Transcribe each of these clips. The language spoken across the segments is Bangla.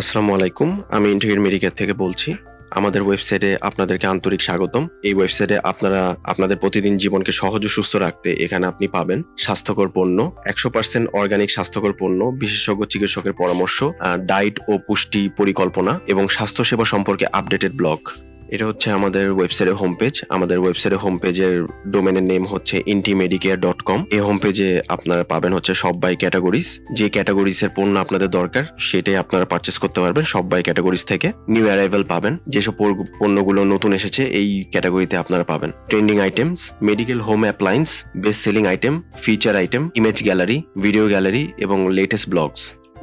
আসসালামু আলাইকুম, আমি ইন্টিগ্রেট মেডিকেল থেকে বলছি। আমাদের ওয়েবসাইটে আপনাদেরকে আন্তরিক স্বাগতম। এই ওয়েবসাইটে আপনারা, আপনাদের প্রতিদিন জীবনকে সহজ ও সুস্থ রাখতে এখানে আপনি পাবেন স্বাস্থ্যকর পণ্য, একশো পার্সেন্ট অর্গানিক স্বাস্থ্যকর পণ্য, বিশেষজ্ঞ চিকিৎসকের পরামর্শ ডায়েট ও পুষ্টি পরিকল্পনা এবং স্বাস্থ্যসেবা সম্পর্কে আপডেটেড ব্লগ এটা হচ্ছে আমাদের ওয়েবসাইটের হোম পেজ আমাদের ওয়েবসাইটের হোম পেজের ডোমেনের নেম হচ্ছে ইন্টিমেডিকেয়ার ডট কম এই হোম পেজে আপনারা পাবেন হচ্ছে সব বাই ক্যাটাগরিজ যে ক্যাটাগরিজের পণ্য আপনাদের দরকার, সেটাই আপনারা পারচেস করতে পারবেন সব বাই ক্যাটাগরিজ থেকে। নিউ অ্যারাইভেল পাবেন, যেসব পণ্যগুলো নতুন এসেছে, এই ক্যাটাগরিতে আপনারা পাবেন। Trending items medical home appliance best selling item feature item image gallery video gallery এবং লেটেস্ট ব্লগস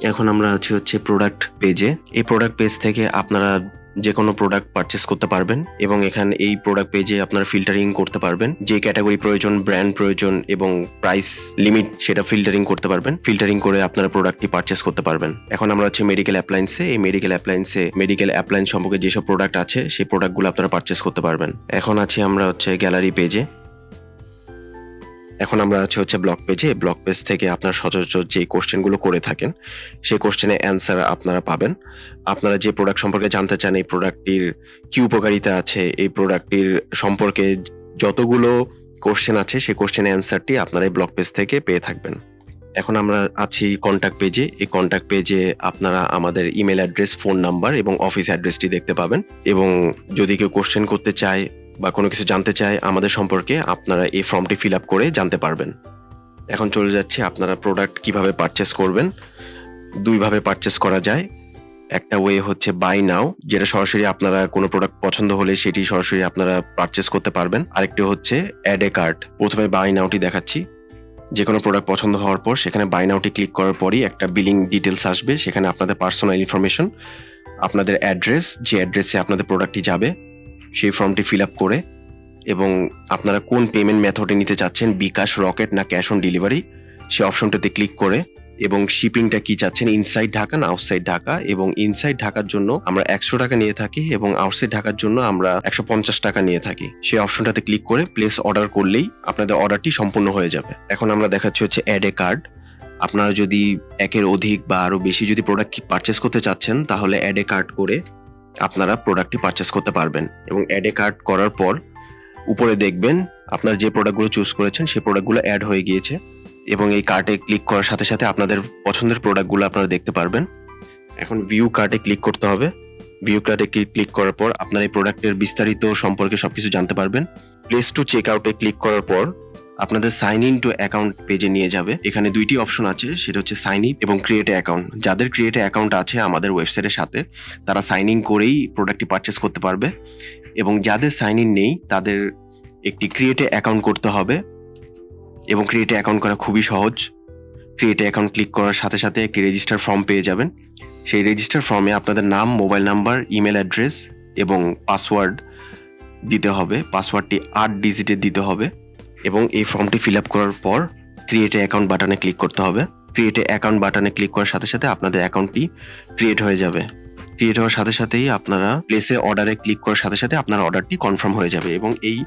এখন আমরা আছি হচ্ছে প্রোডাক্ট পেজে এই প্রোডাক্ট পেজ থেকে আপনারা যে কোনো প্রোডাক্ট পারচেস করতে পারবেন এবং এখানে এই প্রোডাক্ট পেজে আপনারা ফিল্টারিং করতে পারবেন। যে ক্যাটাগরি প্রয়োজন ব্র্যান্ড প্রয়োজন এবং প্রাইস লিমিট সেটা ফিল্টারিং করতে পারবেন। ফিল্টারিং করে আপনারা প্রোডাক্টটি পারচেস করতে পারবেন। এখন আমরা হচ্ছে মেডিকেল অ্যাপ্লায়েন্সে এই মেডিকেল অ্যাপ্লায়েন্সে মেডিকেল অ্যাপ্লায়েন্স সম্পর্কে যেসব প্রোডাক্ট আছে, সেই প্রোডাক্টগুলো আপনারা পারচেস করতে পারবেন। এখন আছি আমরা হচ্ছে গ্যালারি পেজে এখন আমরা আছি হচ্ছে ব্লগ পেজে ব্লগ পেজ থেকে আপনার সচরাচর যে কোশ্চেনগুলো করে থাকেন, সেই কোশ্চেনের অ্যান্সার আপনারা পাবেন। আপনারা যে প্রোডাক্ট সম্পর্কে জানতে চান, এই প্রোডাক্টটির কী উপকারিতা আছে, এই প্রোডাক্টটির সম্পর্কে যতগুলো কোশ্চেন আছে, সেই কোশ্চেনের অ্যান্সারটি আপনারা এই ব্লগ পেজ থেকে পেয়ে থাকবেন। এখন আমরা আছি কন্ট্যাক্ট পেজে এই কন্ট্যাক্ট পেজে আপনারা আমাদের ইমেল অ্যাড্রেস ফোন নাম্বার এবং অফিস অ্যাড্রেসটি দেখতে পাবেন। এবং যদি কেউ কোশ্চেন করতে চায় বা কোনো কিছু জানতে চায় আমাদের সম্পর্কে, আপনারা এই ফর্মটি ফিল আপ করে জানতে পারবেন। এখন চলে যাচ্ছে, আপনারা প্রোডাক্ট কীভাবে পারচেস করবেন, দুইভাবে পারচেস করা যায়। একটা ওয়ে হচ্ছে বাই নাও যেটা সরাসরি আপনারা কোনো প্রোডাক্ট পছন্দ হলে সেটি সরাসরি আপনারা পারচেস করতে পারবেন। আরেকটি হচ্ছে অ্যাড এ কার্ড প্রথমে বাই নাওটি দেখাচ্ছি। যে কোনো প্রোডাক্ট পছন্দ হওয়ার পর সেখানে বাই নাওটি ক্লিক করার পরই একটা বিলিং ডিটেলস আসবে, সেখানে আপনাদের পার্সোনাল ইনফরমেশন আপনাদের অ্যাড্রেস যে অ্যাড্রেসে আপনাদের প্রোডাক্টটি যাবে। সেই ফর্মটি ফিল আপ করে এবং আপনারা কোন পেমেন্ট মেথডে নিতে চাচ্ছেন, বিকাশ, রকেট না ক্যাশ অন ডেলিভারি সেই অপশনটাতে ক্লিক করে এবং শিপিংটা কি চাচ্ছেন ইনসাইড ঢাকা না আউটসাইড ঢাকা? এবং ইনসাইড ঢাকার জন্য আমরা একশো টাকা নিয়ে থাকি এবং আউটসাইড ঢাকার জন্য আমরা একশো পঞ্চাশ টাকা নিয়ে থাকি। সেই অপশনটাতে ক্লিক করে প্লেস অর্ডার করলেই আপনাদের অর্ডারটি সম্পূর্ণ হয়ে যাবে। এখন আমরা দেখাচ্ছি হচ্ছে অ্যাড এ কার্ড আপনারা যদি একের অধিক বা আরও বেশি যদি প্রোডাক্ট পারচেস করতে চাচ্ছেন, তাহলে অ্যাড এ কার্ড করে আপনারা প্রোডাক্টটি পারচেস করতে পারবেন এবং অ্যাড কার্ড করার পর উপরে দেখবেন আপনার যে প্রোডাক্টগুলো চুজ করেছেন সেই প্রোডাক্টগুলো অ্যাড হয়ে গিয়েছে এবং এই কার্টে ক্লিক করার সাথে সাথে আপনাদের পছন্দের প্রোডাক্টগুলো আপনারা দেখতে পারবেন। এখন ভিউ কার্টে ক্লিক করতে হবে। ভিউ কার্টে ক্লিক করার পর আপনার এই প্রোডাক্টের বিস্তারিত সম্পর্কে সবকিছু জানতে পারবেন। প্লেস টু চেক আউটে ক্লিক করার পর আপনাদের সাইন ইন টু অ্যাকাউন্ট পেজে নিয়ে যাবে। এখানে দুইটি অপশন আছে, সেটা হচ্ছে সাইন ইন এবং ক্রিয়েট অ্যাকাউন্ট যাদের ক্রিয়েট অ্যাকাউন্ট আছে আমাদের ওয়েবসাইটের সাথে, তারা সাইন ইন করেই প্রোডাক্টটি পারচেস করতে পারবে। এবং যাদের সাইন ইন নেই, তাদের একটি ক্রিয়েটে অ্যাকাউন্ট করতে হবে। এবং ক্রিয়েটে অ্যাকাউন্ট করা খুবই সহজ। ক্রিয়েটে অ্যাকাউন্ট ক্লিক করার সাথে সাথে একটি রেজিস্টার ফর্ম পেয়ে যাবেন। সেই রেজিস্টার ফর্মে আপনাদের নাম মোবাইল নাম্বার ইমেল অ্যাড্রেস এবং পাসওয়ার্ড দিতে হবে। পাসওয়ার্ডটি আট ডিজিটের দিতে হবে। এবং এই ফর্মটি ফিল আপ করার পর ক্রিয়েট অ্যাকাউন্ট বাটনে ক্লিক করতে হবে। ক্রিয়েট অ্যাকাউন্ট বাটনে ক্লিক করার সাথে সাথে আপনাদের অ্যাকাউন্টটি ক্রিয়েট হয়ে যাবে। ক্রিয়েট হওয়ার সাথে সাথেই আপনারা প্লেসে অর্ডারে ক্লিক করার সাথে সাথে আপনার অর্ডারটি কনফার্ম হয়ে যাবে এবং এই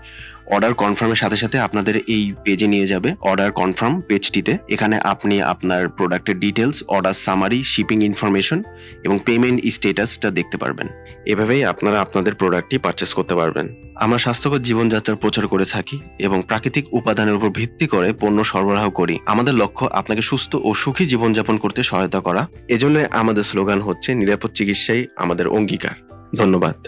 অর্ডার কনফার্মের সাথে সাথে আপনাদের এই পেজে নিয়ে যাবে অর্ডার কনফার্ম পেজটিতে এখানে আপনি আপনার প্রোডাক্টের details order summary shipping information এবং পেমেন্ট স্টেটাসটা দেখতে পারবেন। এভাবেই আপনারা আপনাদের প্রোডাক্টটি পারচেস করতে পারবেন। আমরা স্বাস্থ্যকর জীবনযাত্রার প্রচার করে থাকি এবং প্রাকৃতিক উপাদানের উপর ভিত্তি করে পণ্য সরবরাহ করি। আমাদের লক্ষ্য আপনাকে সুস্থ ও সুখী জীবনযাপন করতে সহায়তা করা। এজন্য আমাদের স্লোগান হচ্ছে, নিরাপদ চিকিৎসাই আমাদের অঙ্গীকার। ধন্যবাদ।